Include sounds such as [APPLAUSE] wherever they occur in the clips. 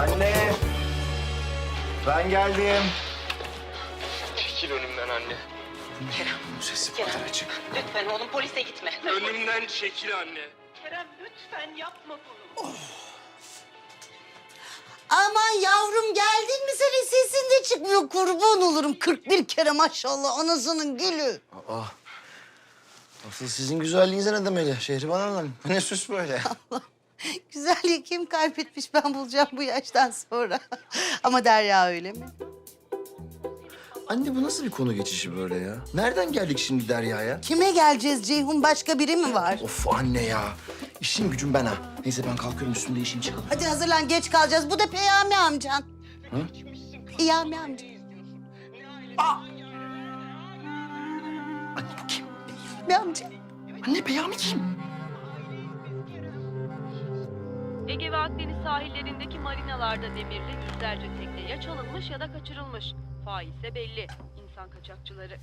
Anne. Ben geldim. Çekil önümden anne. Sesi bu Kerem. kadar açık. Lütfen oğlum polise gitme. Önümden çekil anne. Kerem lütfen yapma bunu. Aman yavrum geldin mi senin sesin de çıkmıyor kurban olurum 41 kere maşallah anasının gülü. Aa. Asıl sizin güzelliğinize ne demeli Şehriban Hanım? Bu ne süs böyle? [LAUGHS] [LAUGHS] Güzelliği kim kaybetmiş ben bulacağım bu yaştan sonra. [LAUGHS] Ama Derya öyle mi? Anne bu nasıl bir konu geçişi böyle ya? Nereden geldik şimdi Derya'ya? Kime geleceğiz Ceyhun başka biri mi var? Of anne ya. İşim gücüm ben ha. Neyse ben kalkıyorum üstümde değişeyim çıkalım. Hadi hazırlan geç kalacağız bu da Peyami amcan. Peyami amca. Anne bu kim? Peyami amca. Anne Peyami kim? Ege ve Akdeniz sahillerindeki marinalarda demirli yüzlerce tekne ya çalınmış ya da kaçırılmış. Fail ise belli. İnsan kaçakçıları.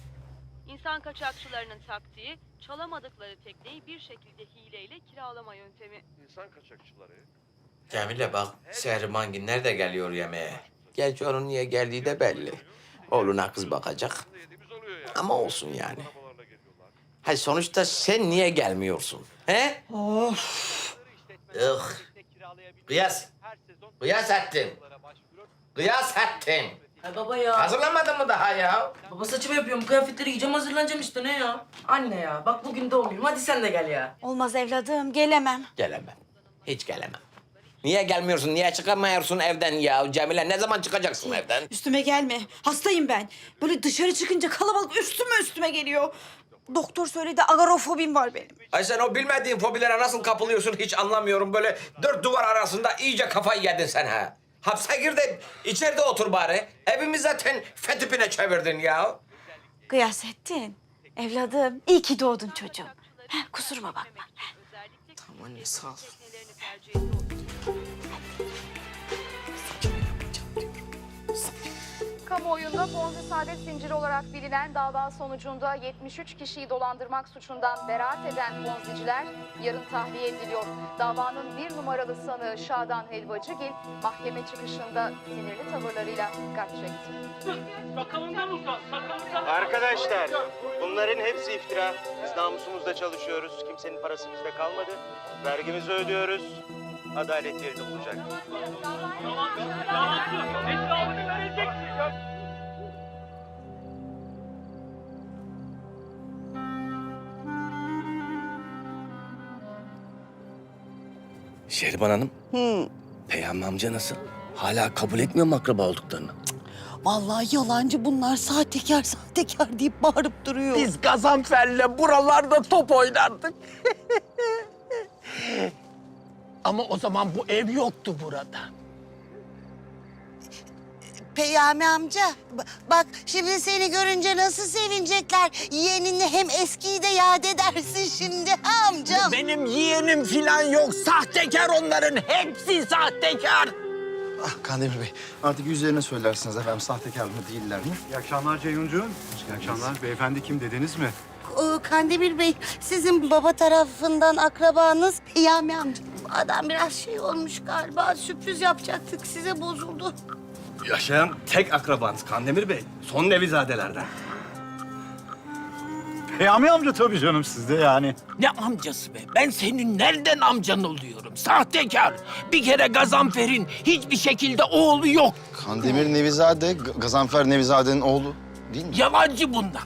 İnsan kaçakçılarının taktiği çalamadıkları tekneyi bir şekilde hileyle kiralama yöntemi. İnsan kaçakçıları. Cemile bak Şehrimangin nerede geliyor yemeğe? Gerçi onun niye geldiği de belli. Oğluna kız bakacak. Ama olsun yani. Hayır sonuçta sen niye gelmiyorsun? He? Of. Ih. Kıyas. Kıyas ettin. Kıyas ettin. Ay baba ya. Hazırlanmadın mı daha ya? Baba saçımı yapıyorum. Kıyafetleri giyeceğim hazırlanacağım işte ne ya? Anne ya bak bugün doğum günüm. Hadi sen de gel ya. Olmaz evladım gelemem. Gelemem. Hiç gelemem. Niye gelmiyorsun? Niye çıkamıyorsun evden ya? Cemile ne zaman çıkacaksın evden? Üstüme gelme. Hastayım ben. Böyle dışarı çıkınca kalabalık üstüme üstüme geliyor. Doktor söyledi agorafobim var benim. Ay sen o bilmediğin fobilere nasıl kapılıyorsun hiç anlamıyorum. Böyle dört duvar arasında iyice kafayı yedin sen ha. Hapse gir de içeride otur bari. Evimiz zaten fetipine çevirdin ya. Gıyasettin. Evladım iyi ki doğdun çocuğum. Heh, kusuruma bakma. Tamam anne sağ ol. Teknelerini Kamuoyunda Ponzi saadet zinciri olarak bilinen dava sonucunda 73 kişiyi dolandırmak suçundan beraat eden Ponziciler yarın tahliye ediliyor. Davanın bir numaralı sanığı Şadan Helvacıgil mahkeme çıkışında sinirli tavırlarıyla dikkat çekti. Arkadaşlar bunların hepsi iftira. Biz namusumuzda çalışıyoruz. Kimsenin parası bizde kalmadı. Vergimizi ödüyoruz. Adalet yerini bulacak. Şehriban Hanım, Hı. Peyami amca nasıl? Hala kabul etmiyor mu akraba olduklarını? Vallahi yalancı bunlar sahtekar sahtekar deyip bağırıp duruyor. Biz Gazanfer'le buralarda top oynardık. [LAUGHS] Ama o zaman bu ev yoktu burada. Peyami amca b- bak şimdi seni görünce nasıl sevinecekler. Yeğeninle hem eskiyi de yad edersin şimdi ha amcam. Benim yeğenim falan yok. Sahtekar onların. Hepsi sahtekar. Ah Kandemir Bey artık yüzlerine söylersiniz efendim sahtekar mı değiller mi? İyi akşamlar Ceyhuncuğum. İyi akşamlar. Beyefendi kim dediniz mi? Ee, Kandemir Bey sizin baba tarafından akrabanız Peyami amca. Adam biraz şey olmuş galiba sürpriz yapacaktık size bozuldu. Yaşayan tek akrabanız Kandemir Bey. Son nevizadelerden. Peyami amca tabii canım sizde yani. Ne amcası be? Ben senin nereden amcan oluyorum? Sahtekar. Bir kere Gazanfer'in hiçbir şekilde oğlu yok. Kandemir Nevizade, G- Gazanfer Nevizade'nin oğlu değil mi? Yalancı bunlar.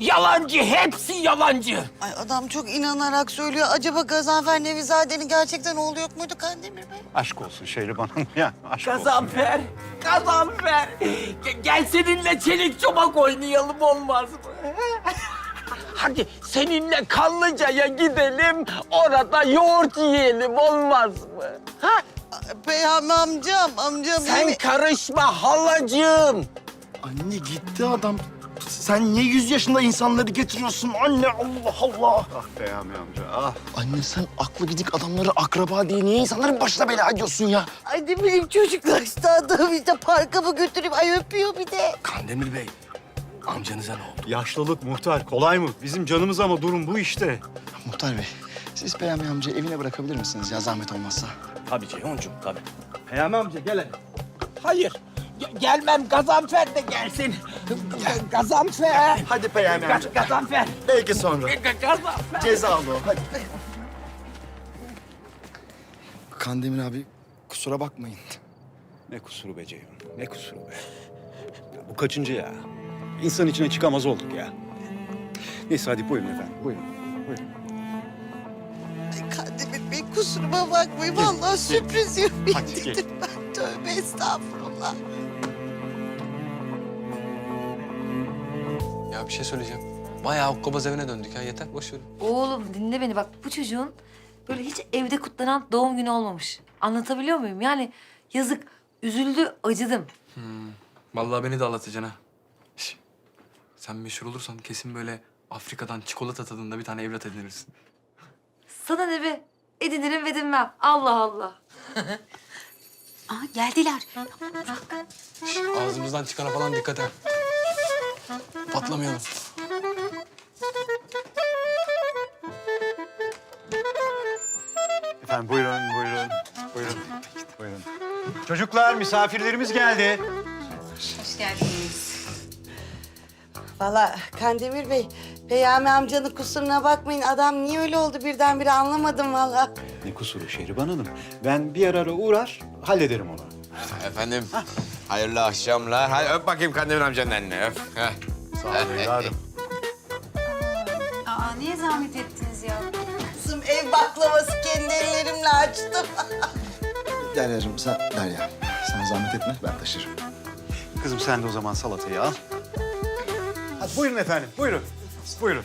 Yalancı. Hepsi yalancı. Ay adam çok inanarak söylüyor. Acaba Gazanfer Nevizade'nin gerçekten oğlu yok muydu Kandemir Bey? Aşk olsun Şehriban Hanım ya. Aşk olsun. Gazanfer. Gazanfer. Ge- Gel seninle çelik çomak oynayalım olmaz mı? [LAUGHS] Hadi seninle Kanlıca'ya gidelim. Orada yoğurt yiyelim olmaz mı? Ha? Peyami amcam, amcam. Sen yemin- karışma halacığım. Anne gitti adam. Sen niye yüz yaşında insanları getiriyorsun anne Allah Allah. Ah Peyami amca ah. Anne sen aklı gidik adamları akraba diye niye insanların başına bela ediyorsun ya? Ay ne bileyim çocuklar işte adam işte parka mı götüreyim? Ay öpüyor bir de. Kandemir Bey, amcanıza ne oldu? Yaşlılık muhtar kolay mı? Bizim canımız ama durum bu işte. Muhtar Bey siz Peyami amcayı evine bırakabilir misiniz ya zahmet olmazsa? Tabii Ceyhuncuğum, tabii. Peyami amca gel hadi. Hayır. Ge- gelmem Gazanfer de gelsin. Ga- Gazanfer. Hadi Peyami amca. Ga- Gazanfer. Belki sonra. Ga- Gazanfer. Cezalı o. Hadi. Kandemir abi kusura bakmayın. Ne kusuru be Ceyhun, ne kusuru be. Ya bu kaçıncı ya? İnsan içine çıkamaz olduk ya. Neyse hadi buyurun efendim, buyurun. buyurun. Ay Kandemir Bey kusuruma bakmayın. Vallahi sürpriz Hadi, yapayım [LAUGHS] ben. Tövbe estağfurullah. Bir şey söyleyeceğim. Bayağı okkabaz evine döndük ha. Yeter boş ver. Oğlum dinle beni bak bu çocuğun böyle hiç evde kutlanan doğum günü olmamış. Anlatabiliyor muyum? Yani yazık üzüldü acıdım. Vallahi beni de ağlatacaksın ha. Şş, Sen meşhur olursan kesin böyle Afrika'dan çikolata tadında bir tane evlat edinirsin. Sana ne be? Edinirim edinmem. Allah Allah. [LAUGHS] Aa geldiler. Şş, Ağzımızdan çıkana falan dikkat et. Patlamayalım. Efendim buyurun, buyurun, buyurun. buyurun. Çocuklar, misafirlerimiz geldi. Valla Kandemir Bey, Peyami amcanın kusuruna bakmayın. Adam niye öyle oldu birdenbire anlamadım valla. Ne kusuru Şehriban Hanım. Ben bir ara uğrar, hallederim onu. Efendim, hayırlı akşamlar. Hadi öp bakayım Kandemir amcanın elini, öp. Heh. Sağ ol evladım. Aa niye zahmet ettiniz ya? Kızım ev baklavası kendi ellerimle açtım. [LAUGHS] Derya'cığım sen, Derya sen zahmet etme ben taşırım. Kızım sen de o zaman salatayı al. Hadi buyurun efendim, buyurun. Buyurun.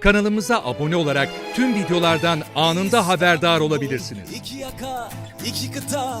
Kanalımıza abone olarak tüm videolardan anında haberdar olabilirsiniz. İki yaka, iki kıta,